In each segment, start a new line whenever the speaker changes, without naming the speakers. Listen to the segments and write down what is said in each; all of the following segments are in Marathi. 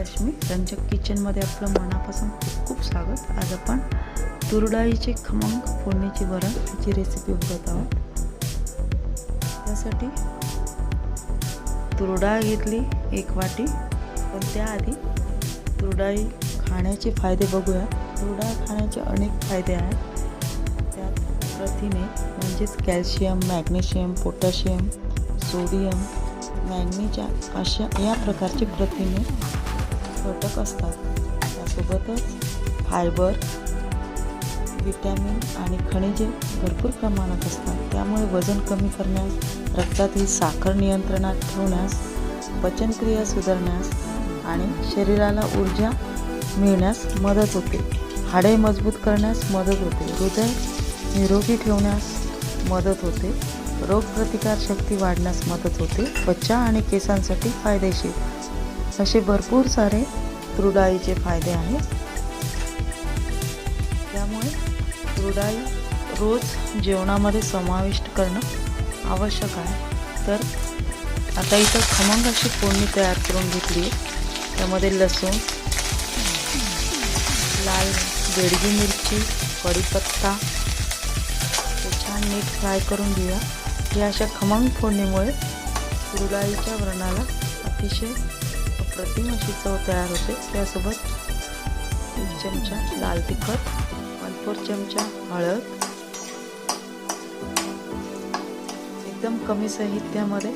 रश्मी त्यांच्या किचनमध्ये आपलं मनापासून खूप खूप स्वागत. आज आपण तुरडाळीचे खमंग फोडणीची वरण याची रेसिपी बघत आहोत. त्यासाठी तुरडाळ घेतली एक वाटी. पण त्याआधी तुरडाळी खाण्याचे फायदे बघूया. तुरडाळ खाण्याचे अनेक फायदे आहेत. त्यात प्रथिने म्हणजेच कॅल्शियम मॅग्नेशियम पोटॅशियम सोडियम मॅग्नीच्या अशा या प्रकारचे प्रथिने घटक असतात त्यासोबतच फायबर विटॅमिन आणि खनिजे भरपूर प्रमाणात असतात. त्यामुळे वजन कमी करण्यास रक्तातील साखर नियंत्रणात ठेवण्यास पचनक्रिया सुधारण्यास आणि शरीराला ऊर्जा मिळण्यास मदत होते. हाडे मजबूत करण्यास मदत होते. हृदय निरोगी ठेवण्यास मदत होते. रोगप्रतिकार शक्ती वाढण्यास मदत होते. त्वचा आणि केसांसाठी फायदेशीर. असे भरपूर सारे तुरडाळीचे फायदे आहेत. त्यामुळे तुरडाळी रोज जेवणामध्ये समाविष्ट करणं आवश्यक आहे. तर आता इथं खमंग अशी फोडणी तयार करून घेतली आहे. त्यामध्ये लसूण लाल बेडगी मिरची कढीपत्ता छान नीट फ्राय करून घेऊया. या अशा खमंग फोडणीमुळे तुरडाळीच्या व्रणाला अतिशय अप्रतिम अशी चव तयार होते त्यासोबत एक चमचा लाल तिखट वन फोर चमचा हळद. एकदम कमी साहित्यामध्ये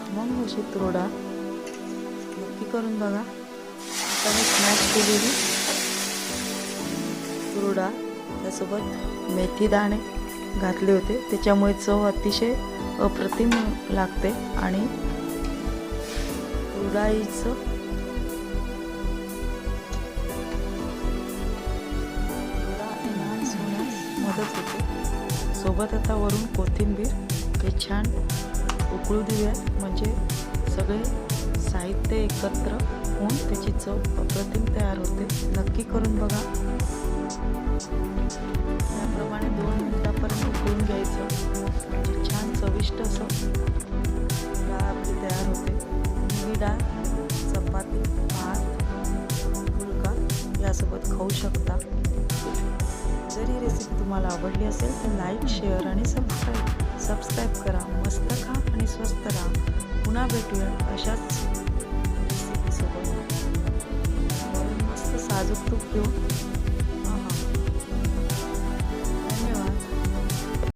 खमंग अशी तुरडा नक्की करून बघा. आता मी स्मॅश केलेली तुरडा त्यासोबत मेथी दाणे घातले होते. त्याच्यामुळे चव अतिशय अप्रतिम लागते आणि तुरडाईचं होण्यास होते. सोबत आता वरून कोथिंबीर हे छान उकळू देऊयात म्हणजे सगळे साहित्य एकत्र होऊन त्याची चव अप्रतिम तयार होते. नक्की करून बघा. त्याप्रमाणे दोन मिनिटापर्यंत उकळून घ्यायचं. म्हणजे छान चविष्ट असं डाळ आपली तयार होते. ही डाळ चपाती भात फुलका यासोबत खाऊ शकता. जर ही रेसिपी तुम्हाला आवडली असेल तर लाईक शेअर आणि सबस्क्राईब सबस्क्राईब करा. मस्त खा आणि स्वस्त राहा. पुन्हा भेटूया अशाच रेसिपीसोबत मस्त साजूक तूप घेऊन.